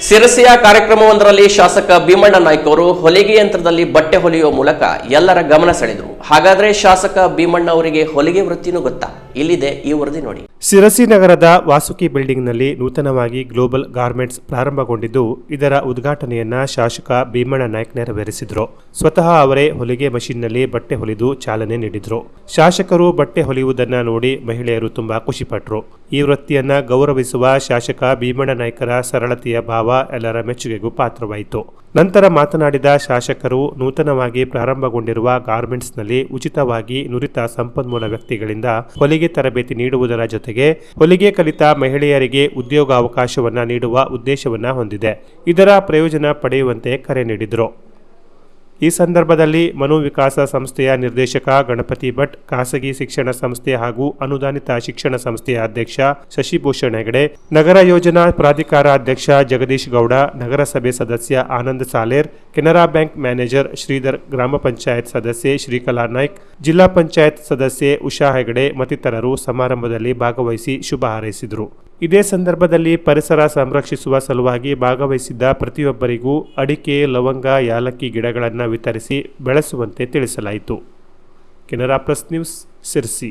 ಸಿರಸಿಯ ಕಾರ್ಯಕ್ರಮವೊಂದರಲ್ಲಿ ಶಾಸಕ ಭೀಮಣ್ಣ ನಾಯ್ಕ ಅವರು ಹೊಲಿಗೆ ಯಂತ್ರದಲ್ಲಿ ಬಟ್ಟೆ ಹೊಲಿಯುವ ಮೂಲಕ ಎಲ್ಲರ ಗಮನ ಸೆಳೆದರು. ಹಾಗಾದರೆ ಶಾಸಕ ಭೀಮಣ್ಣ ಅವರಿಗೆ ಹೊಲಿಗೆ ವೃತ್ತಿನೂ ಗೊತ್ತಾ? ಇಲ್ಲಿದೆ ಈ ವರದಿ ನೋಡಿ. ಸಿರಸಿ ನಗರದ ವಾಸುಕಿ ಬಿಲ್ಡಿಂಗ್ನಲ್ಲಿ ನೂತನವಾಗಿ ಗ್ಲೋಬಲ್ ಗಾರ್ಮೆಂಟ್ಸ್ ಪ್ರಾರಂಭಗೊಂಡಿದ್ದು, ಇದರ ಉದ್ಘಾಟನೆಯನ್ನ ಶಾಸಕ ಭೀಮಣ್ಣ ನಾಯ್ಕ ನೆರವೇರಿಸಿದ್ರು. ಸ್ವತಃ ಅವರೇ ಹೊಲಿಗೆ ಮಷಿನ್ನಲ್ಲಿ ಬಟ್ಟೆ ಹೊಲಿದು ಚಾಲನೆ ನೀಡಿದ್ರು. ಶಾಸಕರು ಬಟ್ಟೆ ಹೊಲಿಯುವುದನ್ನ ನೋಡಿ ಮಹಿಳೆಯರು ತುಂಬಾ ಖುಷಿಪಟ್ರು. ಈ ವೃತ್ತಿಯನ್ನ ಗೌರವಿಸುವ ಶಾಸಕ ಭೀಮಣ್ಣ ನಾಯ್ಕರ ಸರಳತೆಯ ಭಾವ ಎಲ್ಲರ ಮೆಚ್ಚುಗೆಗೂ ಪಾತ್ರವಾಯಿತು. ನಂತರ ಮಾತನಾಡಿದ ಶಾಸಕರು, ನೂತನವಾಗಿ ಪ್ರಾರಂಭಗೊಂಡಿರುವ ಗಾರ್ಮೆಂಟ್ಸ್ನಲ್ಲಿ ಉಚಿತವಾಗಿ ನುರಿತ ಸಂಪನ್ಮೂಲ ವ್ಯಕ್ತಿಗಳಿಂದ ಹೊಲಿಗೆ ತರಬೇತಿ ನೀಡುವುದರ ಜೊತೆಗೆ ಹೊಲಿಗೆ ಕಲಿತ ಮಹಿಳೆಯರಿಗೆ ಉದ್ಯೋಗಾವಕಾಶವನ್ನು ನೀಡುವ ಉದ್ದೇಶವನ್ನ ಹೊಂದಿದೆ. ಇದರ ಪ್ರಯೋಜನ ಪಡೆಯುವಂತೆ ಕರೆ ನೀಡಿದರು. ಈ ಸಂದರ್ಭದಲ್ಲಿ ಮನು ವಿಕಾಸ ಸಂಸ್ಥೆಯ ನಿರ್ದೇಶಕ ಗಣಪತಿ ಭಟ್, ಖಾಸಗಿ ಶಿಕ್ಷಣ ಸಂಸ್ಥೆ ಹಾಗೂ ಅನುದಾನಿತ ಶಿಕ್ಷಣ ಸಂಸ್ಥೆಯ ಅಧ್ಯಕ್ಷ ಶಶಿಭೂಷಣ್ ಹೆಗಡೆ, ನಗರ ಯೋಜನಾ ಪ್ರಾಧಿಕಾರ ಅಧ್ಯಕ್ಷ ಜಗದೀಶ್ ಗೌಡ, ನಗರಸಭೆ ಸದಸ್ಯ ಆನಂದ್ ಸಾಲೇರ್ ಕೆನರಾ ಬ್ಯಾಂಕ್ ಮ್ಯಾನೇಜರ್ ಶ್ರೀಧರ್ ಗ್ರಾಮ ಪಂಚಾಯತ್ ಸದಸ್ಯೆ ಶ್ರೀಕಲಾ ನಾಯ್ಕ್, ಜಿಲ್ಲಾ ಪಂಚಾಯತ್ ಸದಸ್ಯೆ ಉಷಾ ಹೆಗಡೆ ಮತ್ತಿತರರು ಸಮಾರಂಭದಲ್ಲಿ ಭಾಗವಹಿಸಿ ಶುಭ ಹಾರೈಸಿದರು. ಇದೇ ಸಂದರ್ಭದಲ್ಲಿ ಪರಿಸರ ಸಂರಕ್ಷಿಸುವ ಸಲುವಾಗಿ ಭಾಗವಹಿಸಿದ್ದ ಪ್ರತಿಯೊಬ್ಬರಿಗೂ ಅಡಿಕೆ, ಲವಂಗ, ಯಾಲಕ್ಕಿ ಗಿಡಗಳನ್ನು ವಿತರಿಸಿ ಬೆಳೆಸುವಂತೆ ತಿಳಿಸಲಾಯಿತು. Canara plus news Sirsi.